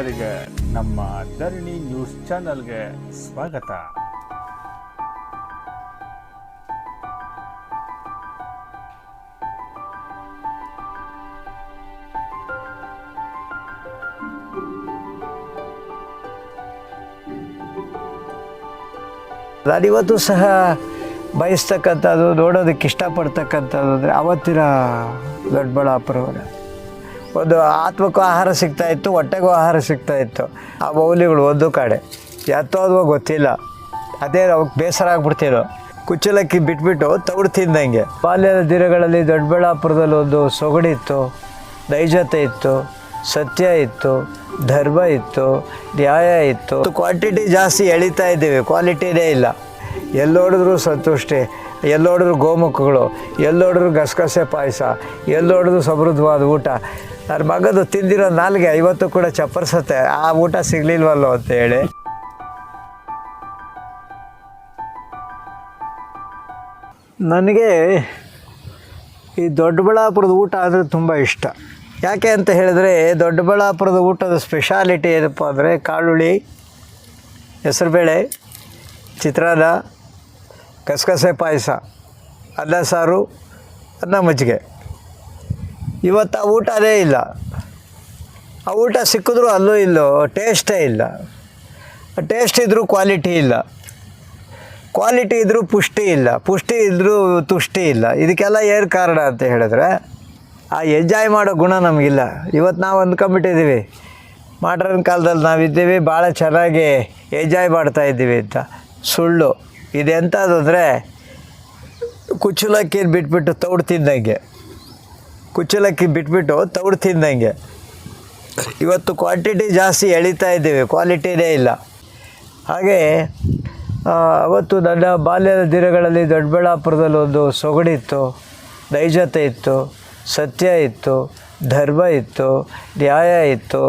ವೀಕ್ಷಕರಿಗೆ ನಮ್ಮ ಧರಣಿ ನ್ಯೂಸ್ ಚಾನಲ್ಗೆ ಸ್ವಾಗತ. ನಾನಿವತ್ತು ಸಹ ಬಯಸ್ತಕ್ಕಂಥದ್ದು ನೋಡೋದಕ್ಕೆ ಇಷ್ಟಪಡ್ತಕ್ಕಂಥದ್ದು ಅಂದರೆ ಅವತ್ತಿನ ದೊಡ್ಡಬಳ್ಳಾಪುರವರ. ಒಂದು ಆತ್ಮಕ್ಕೂ ಆಹಾರ ಸಿಗ್ತಾ ಇತ್ತು, ಹೊಟ್ಟೆಗೂ ಆಹಾರ ಸಿಗ್ತಾ ಇತ್ತು. ಆ ಮೌಲ್ಯಗಳು ಒಂದು ಕಡೆ. ಎತ್ತೋದ್ವೋ ಗೊತ್ತಿಲ್ಲ. ಅದೇ ಅವಕ್ಕೆ ಬೇಸರ ಆಗ್ಬಿಡ್ತಿರೋ ಕುಚ್ಚಲಕ್ಕಿ ಬಿಟ್ಬಿಟ್ಟು ತೌಡು ತಿಂದಂಗೆ. ಬಾಲ್ಯದ ದಿನಗಳಲ್ಲಿ ದೊಡ್ಡಬಳ್ಳಾಪುರದಲ್ಲಿ ಒಂದು ಸೊಗಡಿತ್ತು ನೈಜತೆ ಇತ್ತು, ಸತ್ಯ ಇತ್ತು, ಧರ್ಮ ಇತ್ತು, ನ್ಯಾಯ ಇತ್ತು. ಕ್ವಾಂಟಿಟಿ ಜಾಸ್ತಿ ಎಳಿತಾ ಇದ್ದೀವಿ ಕ್ವಾಲಿಟಿನೇ ಇಲ್ಲ. ಎಲ್ಲೋಡಿದ್ರು ಸಂತುಷ್ಟಿ, ಎಲ್ಲೋಡಿದ್ರು ಗೋಮುಖಗಳು, ಎಲ್ಲೋಡಿದ್ರು ಗಸಗಸೆ ಪಾಯಸ, ಎಲ್ಲೋಡಿದ್ರು ಸಮೃದ್ಧವಾದ ಊಟ. ನನ್ನ ಮಗದು ತಿಂದಿರೋ ನಾಲ್ಗೆ ಐವತ್ತು ಕೂಡ ಚಪ್ಪರ್ಸತ್ತೆ. ಆ ಊಟ ಸಿಗ್ಲಿಲ್ವಲ್ಲೋ ಅಂತ ಹೇಳಿ. ನನಗೆ ಈ ದೊಡ್ಡಬಳ್ಳಾಪುರದ ಊಟ ಅಂದರೆ ತುಂಬ ಇಷ್ಟ. ಯಾಕೆ ಅಂತ ಹೇಳಿದ್ರೆ, ದೊಡ್ಡಬಳ್ಳಾಪುರದ ಊಟದ ಸ್ಪೆಷಾಲಿಟಿ ಏನಪ್ಪ ಅಂದರೆ, ಕಾಳುಳಿ, ಹೆಸರುಬೇಳೆ, ಚಿತ್ರಾನ್ನ ಕಸಕಸೆ ಪಾಯಸ, ಅನ್ನ ಸಾರು, ಅನ್ನ ಮಜ್ಜಿಗೆ. ಇವತ್ತು ಆ ಊಟ ಅದೇ ಇಲ್ಲ. ಆ ಊಟ ಸಿಕ್ಕಿದ್ರೂ ಅಲ್ಲೂ ಇಲ್ಲೋ ಟೇಸ್ಟೇ ಇಲ್ಲ. ಟೇಸ್ಟ್ ಇದ್ದರೂ ಕ್ವಾಲಿಟಿ ಇಲ್ಲ. ಕ್ವಾಲಿಟಿ ಇದ್ದರೂ ಪುಷ್ಟಿ ಇಲ್ಲ. ಪುಷ್ಟಿ ಇದ್ದರೂ ತುಷ್ಟಿ ಇಲ್ಲ. ಇದಕ್ಕೆಲ್ಲ ಏನು ಕಾರಣ ಅಂತ ಹೇಳಿದ್ರೆ, ಆ ಎಂಜಾಯ್ ಮಾಡೋ ಗುಣ ನಮಗಿಲ್ಲ. ಇವತ್ತು ನಾವು ಅಂದ್ಕೊಂಬಿಟ್ಟಿದ್ದೀವಿ ಮಾಡ್ರನ್ ಕಾಲದಲ್ಲಿ ನಾವಿದ್ದೀವಿ, ಭಾಳ ಚೆನ್ನಾಗಿ ಎಂಜಾಯ್ ಮಾಡ್ತಾ ಇದ್ದೀವಿ ಅಂತ. ಸುಳ್ಳು. ಇದೆಂಥದ್ದು ಅಂದರೆ ಕುಚ್ಚಲಕ್ಕಿ ಬಿಟ್ಬಿಟ್ಟು ತೌಡು ತಿಂದಂಗೆ. ಕುಚ್ಚಲಕ್ಕಿ ಬಿಟ್ಬಿಟ್ಟು ತೌಡು ತಿಂದಂಗೆ. ಇವತ್ತು ಕ್ವಾಂಟಿಟಿ ಜಾಸ್ತಿ ಎಳಿತಾ ಇದ್ದೀವಿ ಕ್ವಾಲಿಟಿನೇ ಇಲ್ಲ. ಹಾಗೆ ಅವತ್ತು ನನ್ನ ಬಾಲ್ಯದ ದಿನಗಳಲ್ಲಿ ದೊಡ್ಡಬಳ್ಳಾಪುರದಲ್ಲಿ ಒಂದು ಸೊಗಡಿತ್ತು ನೈಜತೆ ಇತ್ತು, ಸತ್ಯ ಇತ್ತು, ಧರ್ಮ ಇತ್ತು, ನ್ಯಾಯ ಇತ್ತು,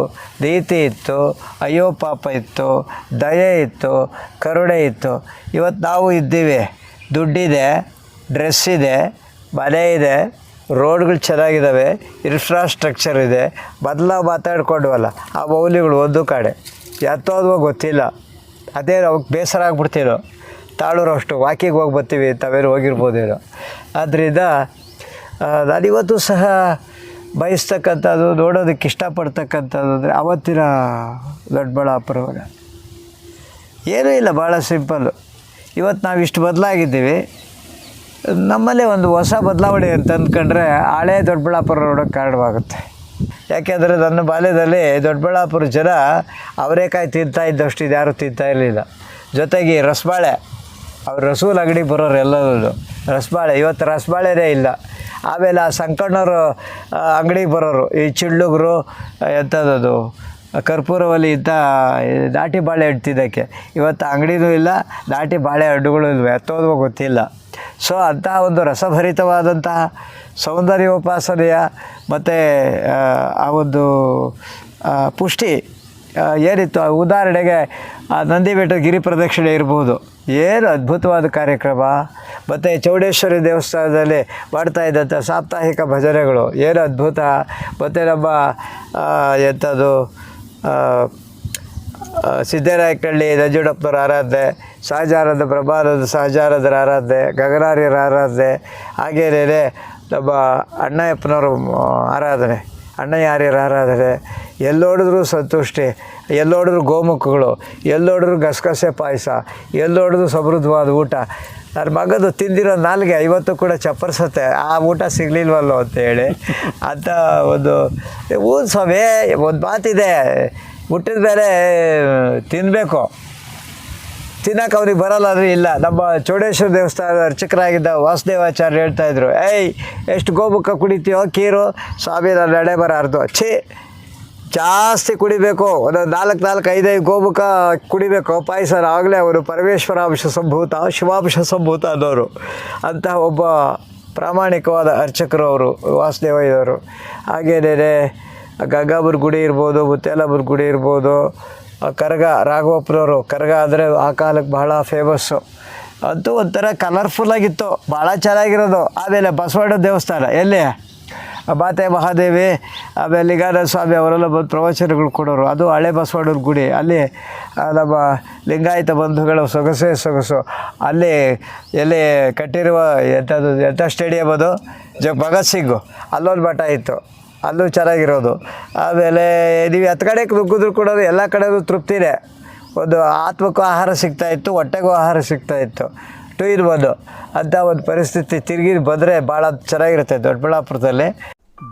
ನೀತಿ ಇತ್ತು, ಅಯ್ಯೋ ಪಾಪ ಇತ್ತು, ದಯೆ ಇತ್ತು, ಕರುಣೆ ಇತ್ತು. ಇವತ್ತು ನಾವು ಇದ್ದೀವಿ, ದುಡ್ಡಿದೆ ಡ್ರೆಸ್ ಇದೆ, ಮನೆ ಇದೆ ರೋಡ್ಗಳು ಚೆನ್ನಾಗಿದ್ದಾವೆ ಇನ್ಫ್ರಾಸ್ಟ್ರಕ್ಚರ್ ಇದೆ ಬದಲ ಮಾತಾಡ್ಕೊಂಡ್ವಲ್ಲ, ಆ ಮೌಲ್ಯಗಳು ಒಂದು ಕಡೆ. ಎತ್ತೋದ್ವೋ ಗೊತ್ತಿಲ್ಲ. ಅದೇ ಅವಕ್ಕೆ ಬೇಸರ ಆಗ್ಬಿಡ್ತೀರೋ ತಾಳೂರು ಅಷ್ಟು ವಾಕಿಗೆ ಹೋಗಿ ಬರ್ತೀವಿ, ತಾವೇನು ಹೋಗಿರ್ಬೋದೇನೋ ಆದ್ದರಿಂದ ನಾನಿವತ್ತು ಸಹ ಬಯಸ್ತಕ್ಕಂಥದ್ದು, ನೋಡೋದಕ್ಕೆ ಇಷ್ಟಪಡ್ತಕ್ಕಂಥದ್ದು ಅಂದರೆ ಅವತ್ತಿನ ದೊಡ್ಡಬಳ್ಳಾಪುರವಾಗ ಏನೂ ಇಲ್ಲ ಭಾಳ ಸಿಂಪಲ್ಲು ಇವತ್ತು ನಾವು ಇಷ್ಟು ಬದಲಾಗಿದ್ದೀವಿ. ನಮ್ಮಲ್ಲೇ ಒಂದು ಹೊಸ ಬದಲಾವಣೆ ಅಂತ ಅಂದ್ಕೊಂಡ್ರೆ ಹಳೆ ದೊಡ್ಡಬಳ್ಳಾಪುರ ನೋಡೋಕ್ಕೆ ಕಾರಣವಾಗುತ್ತೆ. ಯಾಕೆಂದರೆ ನನ್ನ ಬಾಲ್ಯದಲ್ಲಿ ದೊಡ್ಡಬಳ್ಳಾಪುರ ಜನ ಅವರೇಕಾಯಿ ತಿಂತಾ ಇದ್ದಷ್ಟು ಇದು ಯಾರೂ ತಿಂತಾ ಇರಲಿಲ್ಲ. ಜೊತೆಗೆ ರಸಬಾಳೆ, ಅವ್ರು ರಸೂಲ್ ಅಂಗಡಿ ಬರೋರು ಎಲ್ಲರೂ ರಸಬಾಳೆ, ಇವತ್ತು ರಸಬಾಳೆನೇ ಇಲ್ಲ. ಆಮೇಲೆ ಆ ಸಂಕಣ್ಣವರು ಅಂಗಡಿಗೆ ಬರೋರು, ಈ ಚಿಳ್ಳುಗರು ಎಂಥದ್ದು ಕರ್ಪೂರವಲ್ಲಿ ಇದ್ದ ದಾಟಿ ನಾಟಿ ಬಾಳೆ ತಿನ್ನೋಕ್ಕೆ ಇವತ್ತು ಅಂಗಡಿನೂ ಇಲ್ಲ, ನಾಟಿ ಬಾಳೆ ಹಣ್ಣುಗಳು ಇಲ್ವೇ ಎತ್ತೋದ್ವೋ ಗೊತ್ತಿಲ್ಲ. ಸೊ ಅಂಥ ಒಂದು ರಸಭರಿತವಾದಂತಹ ಸೌಂದರ್ಯೋಪಾಸನೆಯ ಮತ್ತು, ಆ ಒಂದು ಪುಷ್ಟಿ ಏನಿತ್ತು ಉದಾಹರಣೆಗೆ ನಂದಿ ಬೆಟ್ಟ ಗಿರಿ ಪ್ರದಕ್ಷಿಣೆ ಇರ್ಬೋದು. ಏನು ಅದ್ಭುತವಾದ ಕಾರ್ಯಕ್ರಮ. ಮತ್ತು ಚೌಡೇಶ್ವರಿ ದೇವಸ್ಥಾನದಲ್ಲಿ ಮಾಡ್ತಾ ಇದ್ದಂಥ ಸಾಪ್ತಾಹಿಕ ಭಜನೆಗಳು, ಏನು ಅದ್ಭುತ. ಮತ್ತು ನಮ್ಮ ಎಂಥದ್ದು ಸಿದ್ದರಾಯಕಳ್ಳಿ ನಂಜುಂಡಪ್ಪನವ್ರ ಆರಾಧನೆ ಸಹಜಾರದ ಪ್ರಭಾನಂದ ಸಹಜಾರದರ ಆರಾಧನೆ, ಗಗನಾರ್ಯರ ಆರಾಧನೆ ಹಾಗೇನೇ ನಮ್ಮ ಅಣ್ಣಯ್ಯಪ್ಪನವ್ರ ಆರಾಧನೆ, ಅಣ್ಣಯ್ಯಾರ್ಯರ ಆರಾಧನೆ. ಎಲ್ಲೋಡಿದ್ರು ಸಂತುಷ್ಟಿ ಎಲ್ಲೋಡಿದ್ರು ಗೋಮುಖಗಳು ಎಲ್ಲೋಡಿದ್ರು ಗಸಗಸೆ ಪಾಯಸ ಎಲ್ಲೋಡಿದ್ರು ಸಮೃದ್ಧವಾದ ಊಟ. ನನ್ನ ಮಗದು ತಿಂದಿರೋ ನಾಲ್ಗೆ ಐವತ್ತು ಕೂಡ ಚಪ್ಪರ್ಸತ್ತೆ. ಆ ಊಟ ಸಿಗಲಿಲ್ವಲ್ಲೋ ಅಂತೇಳಿ ಅಂತ ಒಂದು ಹ್ಞೂ ಸ್ವಾಮಿ, ಒಂದು ಮಾತಿದೆ. ಹುಟ್ಟಿದ ಮೇಲೆ ತಿನ್ನಬೇಕು ತಿನ್ನಕ್ಕೆ ಅವ್ರಿಗೆ ಬರಲ್ಲ ಅಂದರೆ ಇಲ್ಲ. ನಮ್ಮ ಚೌಡೇಶ್ವರ ದೇವಸ್ಥಾನದ ಅರ್ಚಕರಾಗಿದ್ದ ವಾಸುದೇವಾಚಾರ್ಯ ಹೇಳ್ತಾ ಇದ್ರು, ಏಯ್, ಎಷ್ಟು ಗೋಮುಖ ಕುಡಿತೀಯೋ, ಕೀರು. ಸ್ವಾಮಿ, ನಾನು ನಡೆ ಬರಾರ್ದು ಛೀ ಜಾಸ್ತಿ ಕುಡಿಬೇಕು. ಒಂದು ನಾಲ್ಕು ನಾಲ್ಕು ಐದೈದು ಗೋಮುಖ ಕುಡಿಬೇಕು. ಪಾಯಸ ಆಗಲೇ ಅವರು ಪರಮೇಶ್ವರಾಂಶ ಸಂಭೂತ, ಶಿವಾಂಶ ಸಂಭೂತ ಅನ್ನೋರು. ಅಂತಹ ಒಬ್ಬ ಪ್ರಾಮಾಣಿಕವಾದ ಅರ್ಚಕರು ಅವರು ವಾಸುದೇವಯ್ಯವರು ಹಾಗೇನೇ ಗಂಗಾಬುರ್ ಗುಡಿ ಇರ್ಬೋದು ಮುತ್ಯಾಲಬುರ ಗುಡಿ ಇರ್ಬೋದು, ಕರಗ ರಾಘವಪ್ಪನವರು ಕರಗ ಅಂದರೆ ಆ ಕಾಲಕ್ಕೆ ಬಹಳ ಫೇಮಸ್ಸು ಅಂತೂ ಒಂಥರ ಕಲರ್ಫುಲ್ಲಾಗಿತ್ತು ಭಾಳ ಚೆನ್ನಾಗಿರೋದು. ಆಮೇಲೆ ಬಸವಣ್ಣ ದೇವಸ್ಥಾನ. ಎಲ್ಲಿ? ಬಾತೆ ಮಹಾದೇವಿ ಆಮೇಲೆ ಲಿಂಗಾನಂದ ಸ್ವಾಮಿ ಅವರೆಲ್ಲ ಬಂದು ಪ್ರವಚನಗಳು ಕೊಡೋರು. ಅದು ಹಳೆ ಬಸವಣ್ಣನ ಗುಡಿ. ಅಲ್ಲಿ ನಮ್ಮ ಲಿಂಗಾಯತ ಬಂಧುಗಳು ಸೊಗಸೇ ಸೊಗಸು. ಅಲ್ಲಿ, ಎಲ್ಲಿ ಕಟ್ಟಿರುವ ಎಂಥದ್ದು, ಎಂಥ ಸ್ಟೇಡಿಯಂ ಅದು? ಜ ಭಗತ್ ಸಿಂಗು. ಅಲ್ಲೊಂದು ಮಠ ಇತ್ತು. ಅಲ್ಲೂ ಚೆನ್ನಾಗಿರೋದು. ಆಮೇಲೆ, ನೀವು ಹತ್ತು ಕಡೆ ನುಗ್ಗಿದ್ರು ಕೂಡ ಎಲ್ಲ ಕಡೆಗೂ ತೃಪ್ತಿನೇ. ಒಂದು ಆತ್ಮಕ್ಕೂ ಆಹಾರ ಸಿಗ್ತಾಯಿತ್ತು ಹೊಟ್ಟೆಗೂ ಆಹಾರ ಸಿಗ್ತಾಯಿತ್ತು ಟು ಇನ್ ಒಂದು ಅಂಥ ಒಂದು ಪರಿಸ್ಥಿತಿ ತಿರುಗಿ ಬಂದರೆ ಭಾಳ ಚೆನ್ನಾಗಿರುತ್ತೆ ದೊಡ್ಡಬಳ್ಳಾಪುರದಲ್ಲಿ.